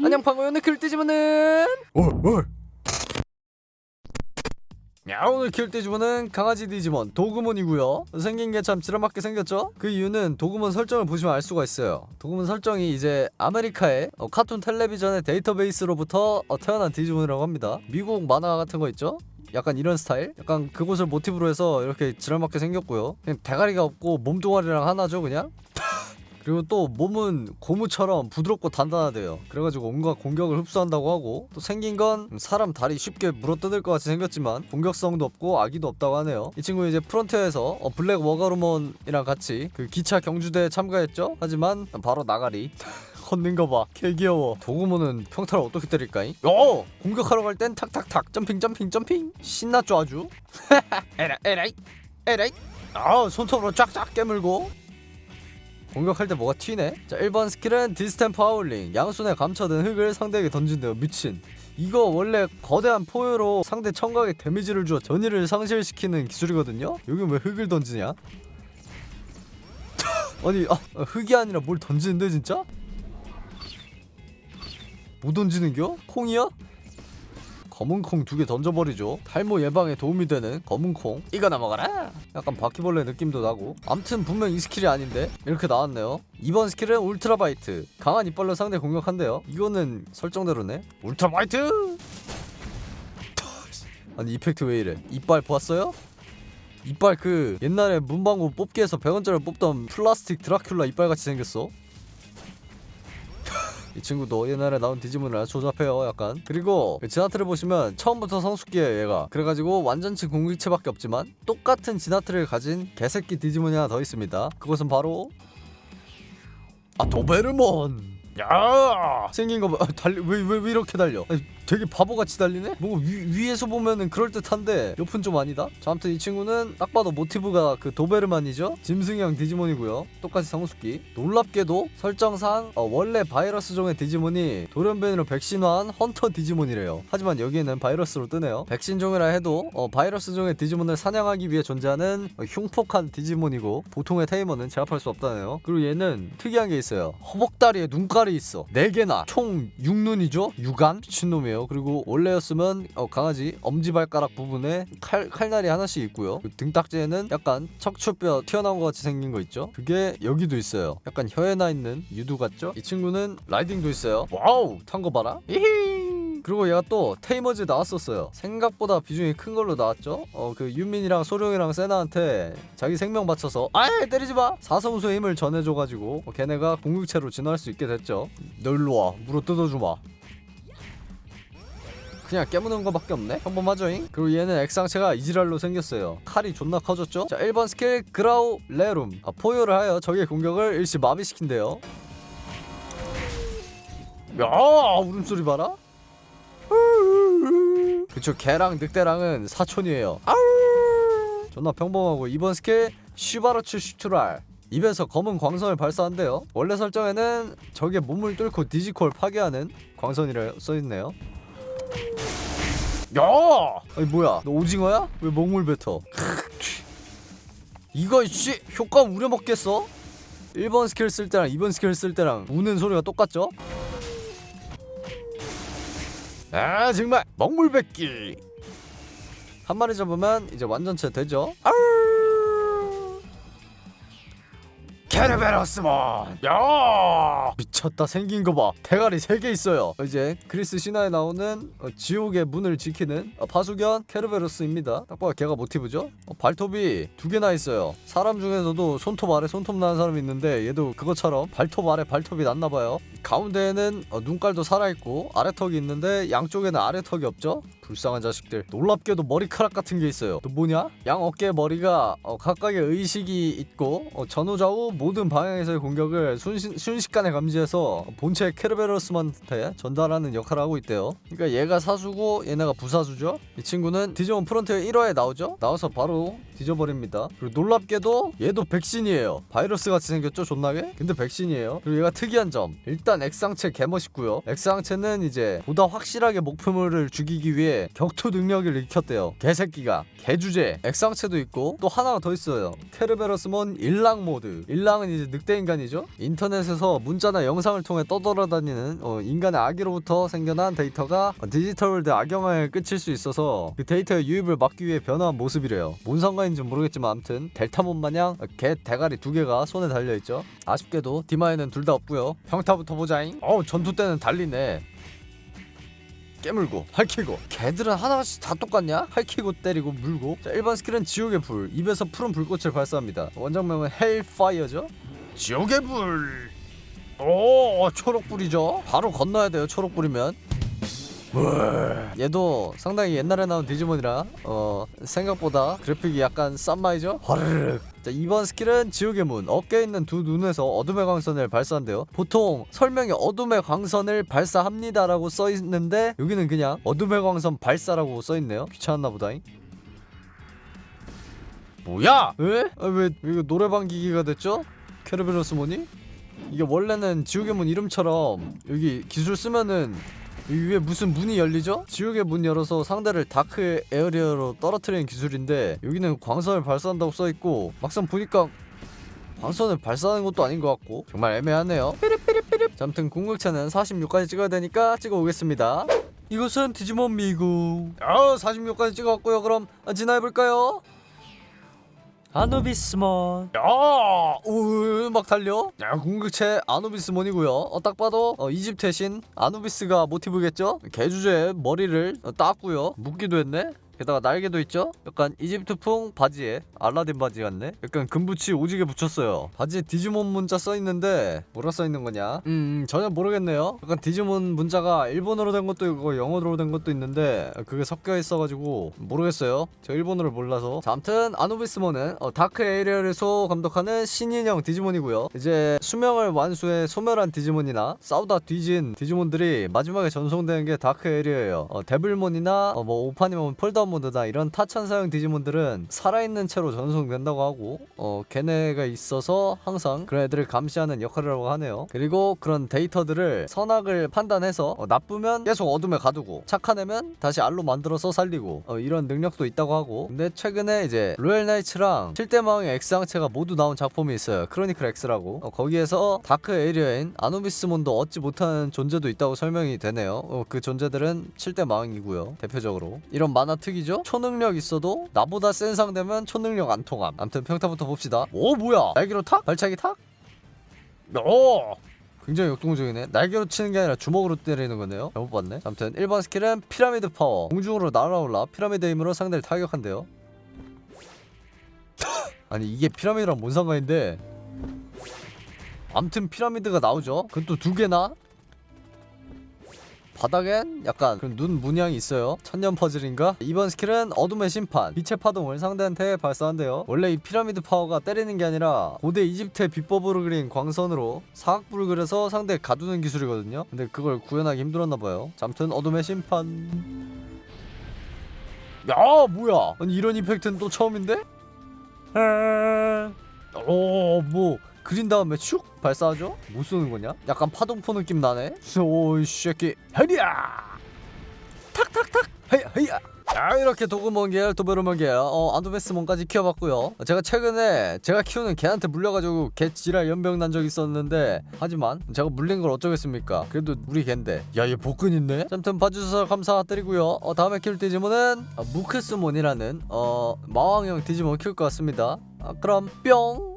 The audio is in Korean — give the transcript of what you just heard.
안녕 방어연의 어, 야 오늘 킬 뒤집어는 강아지 디지몬 도그몬이고요 생긴 게 참 지랄맞게 생겼죠? 그 이유는 도그몬 설정을 보시면 알 수가 있어요 도그몬 설정이 이제 아메리카의 어, 카툰 텔레비전의 데이터베이스로부터 어, 태어난 디지몬이라고 합니다 미국 만화 같은 거 있죠? 약간 이런 스타일? 약간 그곳을 모티브로 해서 이렇게 지랄맞게 생겼고요 그냥 대가리가 없고 몸뚱아리랑 하나죠 그냥? 그리고 또 몸은 고무처럼 부드럽고 단단하대요. 그래가지고 온갖 공격을 흡수한다고 하고 또 생긴 건 사람 다리 쉽게 물어뜯을 것 같이 생겼지만 공격성도 없고 아기도 없다고 하네요. 이 친구 이제 프론트에서 어, 블랙 워가루몬이랑 같이 그 기차 경주대에 참가했죠. 하지만 바로 나가리. 걷는 거 봐. 개 귀여워. 도구모는 평타를 어떻게 때릴까잉? 어! 공격하러 갈 땐 탁탁탁 점핑 점핑 점핑. 신났죠 아주. 에라 에라이 에라이. 아 손톱으로 쫙쫙 깨물고 공격할 때 뭐가 튀네? 자 1번 스킬은 디스템 파울링 양손에 감춰든 흙을 상대에게 던진대요 미친 이거 원래 거대한 포효로 상대 청각에 데미지를 주어 전의를 상실시키는 기술이거든요? 여기 왜 흙을 던지냐? 아니 아, 흙이 아니라 뭘 던지는데 진짜? 뭐 던지는겨? 콩이야? 검은 콩 두 개 던져버리죠. 탈모 예방에 도움이 되는 검은 콩. 이거 나 먹어라. 약간 바퀴벌레 느낌도 나고. 암튼 분명 이 스킬이 아닌데. 이렇게 나왔네요. 이번 스킬은 울트라바이트. 강한 이빨로 상대 공격한대요. 이거는 설정대로네. 울트라바이트! 아니 이펙트 왜 이래? 이빨 보았어요? 이빨 그 옛날에 문방구 뽑기에서 100원짜리 뽑던 플라스틱 드라큘라 이빨같이 생겼어 이 친구도 옛날에 나온 디지몬이라 조잡해요 약간. 그리고 지나트를 보시면 처음부터 성숙기예요 얘가. 그래가지고 완전치 공격체밖에 없지만 똑같은 지나트를 가진 개새끼 디지몬이 하나 더 있습니다. 그것은 바로 아 도베르몬! 야! 생긴 거 봐. 아, 달리 왜 왜 왜 이렇게 달려? 아니, 되게 바보같이 달리네? 뭔가 위, 위에서 보면은 그럴 듯한데 옆은 좀 아니다. 자, 아무튼 이 친구는 딱 봐도 모티브가 그 도베르만이죠. 짐승형 디지몬이고요. 똑같이 성숙기. 놀랍게도 설정상 어, 원래 바이러스 종의 디지몬이 돌연변이로 백신화한 헌터 디지몬이래요. 하지만 여기에는 바이러스로 뜨네요. 백신 종이라 해도 어, 바이러스 종의 디지몬을 사냥하기 위해 존재하는 어, 흉폭한 디지몬이고 보통의 테이머는 제압할 수 없다네요. 그리고 얘는 특이한 게 있어요. 허벅다리에 눈깔이 있어. 4개나 총 6눈이죠? 육안? 미친놈이에요. 그리고 원래였으면 어, 강아지 엄지발가락 부분에 칼, 칼날이 하나씩 있고요. 그 등딱지에는 약간 척추뼈 튀어나온 것 같이 생긴 거 있죠? 그게 여기도 있어요. 약간 혀에 나 있는 유두 같죠? 이 친구는 라이딩도 있어요. 와우! 탄 거 봐라. 히히! 그리고 얘가 또 테이머즈 나왔었어요. 생각보다 비중이 큰 걸로 나왔죠. 어 그 윤민이랑 소룡이랑 세나한테 자기 생명 바쳐서 아예 때리지 마. 사성수의 힘을 전해줘가지고 어, 걔네가 공격체로 진화할 수 있게 됐죠. 너 일로 와. 물어 뜯어주마. 그냥 깨무는 거밖에 없네? 평범하죠잉? 그리고 얘는 액상체가 이지랄로 생겼어요. 칼이 존나 커졌죠? 자 1번 스킬 그라우 레룸. 아, 포효를 하여 적의 공격을 일시 마비시킨대요. 야 울음소리 봐라. 그쵸 개랑 늑대랑은 사촌이에요. 아우 존나 평범하고. 이번 스킬 슈바르츠 슈트랄. 입에서 검은 광선을 발사한대요. 원래 설정에는 적의 몸을 뚫고 디지콜 파괴하는 광선이라 써있네요 야! 아니 뭐야? 너 오징어야? 왜 먹물 뱉어? 이거 씨 효과 우려 먹겠어? 1번 스킬 쓸 때랑 2번 스킬 쓸 때랑 우는 소리가 똑같죠? 아 정말 먹물 뱉기 한 마리 잡으면 이제 완전체 되죠? 아우! 케르베로스몬. 야. 미쳤다 생긴 거 봐. 대가리 3개 있어요. 이제 그리스 신화에 나오는 어, 지옥의 문을 지키는 어, 파수견 케르베로스입니다. 딱 봐도 걔가 모티브죠? 어, 발톱이 두 개나 있어요. 사람 중에서도 손톱 아래 손톱 나는 사람이 있는데 얘도 그것처럼 발톱 아래 발톱이 났나 봐요 가운데에는 어, 눈깔도 살아있고 아래턱이 있는데 양쪽에는 아래턱이 없죠? 불쌍한 자식들. 놀랍게도 머리카락 같은 게 있어요. 너 뭐냐? 양 어깨에 머리가 어, 각각의 의식이 있고 어, 전후좌우 모든 방향에서의 공격을 순시, 순식간에 감지해서 본체 케르베로스한테 전달하는 역할을 하고 있대요. 그러니까 얘가 사수고 얘네가 부사수죠? 이 친구는 디지몬 프론트 1화에 나오죠? 나와서 바로 뒤져버립니다. 그리고 놀랍게도 얘도 백신이에요. 바이러스 같이 생겼죠 존나게? 근데 백신이에요. 그리고 얘가 특이한 점. 일단 액상체 개멋있고요. 액상체는 이제 보다 확실하게 목표물을 죽이기 위해 격투 능력을 익혔대요. 개새끼가 개주제. 액상체도 있고 또 하나가 더 있어요. 케르베로스몬 일랑 모드. 일랑은 이제 늑대 인간이죠? 인터넷에서 문자나 영상을 통해 떠돌아다니는 어, 인간의 아기로부터 생겨난 데이터가 어, 디지털 월드 악영향을 끼칠 수 있어서 그 데이터의 유입을 막기 위해 변화한 모습이래요. 뭔 상관인지 모르겠지만 아무튼 델타몬 마냥 개 대가리 두 개가 손에 달려있죠. 아쉽게도 디마에는 둘 다 없고요. 평타부터 보자잉 어우 전투 때는 달리네 깨물고 핥히고 개들은 하나씩 다 똑같냐? 핥히고 때리고 물고 자 1번 스킬은 지옥의 불 입에서 푸른 불꽃을 발사합니다 원작명은 헬파이어죠 지옥의 불 오, 초록불이죠. 바로 건너야 돼요. 초록불이면. 얘도 상당히 옛날에 나온 디지몬이라 어 생각보다 그래픽이 약간 싼 마이죠. 허르륵. 자 2번 스킬은 지옥의 문 어깨에 있는 두 눈에서 어둠의 광선을 발사한대요 보통 설명에 어둠의 광선을 발사합니다라고 써 있는데 여기는 그냥 어둠의 광선 발사라고 써 있네요 귀찮았나 보다잉 뭐야? 왜? 아, 왜 이거 노래방 기기가 됐죠? 케르베로스 모니? 이게 원래는 지옥의 문 이름처럼 여기 기술 쓰면은 이 위에 무슨 문이 열리죠? 지옥의 문 열어서 상대를 다크 에어리어로 떨어뜨리는 기술인데 여기는 광선을 발사한다고 써있고 막상 보니까 광선을 발사하는 것도 아닌 것 같고 정말 애매하네요. 삐립삐립삐립 자, 아무튼 궁극차는 46까지 찍어야 되니까 찍어 오겠습니다. 이것은 디지몬 미국. 아 46까지 찍어왔고요. 그럼 진화해볼까요? 아누비스몬 야, 우, 막 달려. 야, 궁극체 아누비스몬이고요. 어, 딱 봐도 어, 이집트의 신 아누비스가 모티브겠죠? 개주제에 머리를 어, 땄고요. 묶기도 했네. 게다가 날개도 있죠? 약간 이집트풍 바지에 알라딘 바지 같네? 약간 금붙이 오지게 붙였어요. 바지에 디지몬 문자 써있는데 뭐라 써있는 거냐? 음 전혀 모르겠네요. 약간 디지몬 문자가 일본어로 된 것도 있고 영어로 된 것도 있는데 그게 섞여 있어가지고 모르겠어요. 저 일본어를 몰라서. 자, 아무튼 아누비스몬은 어, 다크 에이리얼에서 감독하는 신인형 디지몬이고요. 이제 수명을 완수해 소멸한 디지몬이나 싸우다 뒤진 디지몬들이 마지막에 전송되는 게 다크 에리어예요. 어, 데블몬이나 어, 뭐 오파니몬 폴더몬 드나 이런 타천사형 디지몬들은 살아있는 채로 전송된다고 하고 어, 걔네가 있어서 항상 그런 애들을 감시하는 역할이라고 하네요. 그리고 그런 데이터들을 선악을 판단해서 어, 나쁘면 계속 어둠에 가두고 착한 애면 다시 알로 만들어서 살리고 어, 이런 능력도 있다고 하고 근데 최근에 이제 로얄 나이츠랑 7대마왕의 X항체가 모두 나온 작품이 있어요. 크로니클 X라고 어, 거기에서 다크 에리어인 아누비스몬도 얻지 못하는 존재도 있다고 설명이 되네요. 어, 그 존재들은 7대 마왕이고요. 대표적으로 이런 만화 특 이죠. 초능력 있어도 나보다 센 상대면 초능력 안 통함. 아무튼 평타부터 봅시다. 오 뭐야? 날개로 탁? 발차기 탁? 오! 굉장히 역동적이네. 날개로 치는 게 아니라 주먹으로 때리는 거네요. 잘못 봤네. 아무튼 1번 스킬은 피라미드 파워. 공중으로 날아올라 피라미드 힘으로 상대를 타격한대요. 아니 이게 피라미드랑 뭔 상관인데? 암튼 피라미드가 나오죠. 그것도 두 개나? 바닥엔 약간 그런 눈 문양이 있어요. 천년 퍼즐인가? 이번 스킬은 어둠의 심판, 빛의 파동을 상대한테 발사한대요. 원래 이 피라미드 파워가 때리는 게 아니라 고대 이집트의 비법으로 그린 광선으로 사각불을 그려서 상대 가두는 기술이거든요. 근데 그걸 구현하기 힘들었나 봐요. 잠튼 어둠의 심판. 야 뭐야? 아니 이런 이펙트는 또 처음인데? 오뭐 그린 다음에 슉 발사하죠? 뭐 쏘는 거냐? 약간 파동포 느낌 나네. 오이 새끼. 헤리야! 탁탁탁! 헤야 헤야! 자 이렇게 도베르몬 계열 어 안도베스몬까지 키워봤고요. 제가 최근에 제가 키우는 개한테 물려가지고 개 지랄 연병 난 적 있었는데 하지만 제가 물린 걸 어쩌겠습니까? 그래도 우리 갠데. 야 얘 복근 있네? 아무튼 봐주셔서 감사드리고요. 어 다음에 키울 디지몬은 어, 무크스몬이라는 어 마왕형 디지몬 키울 것 같습니다. 아, 그럼 뿅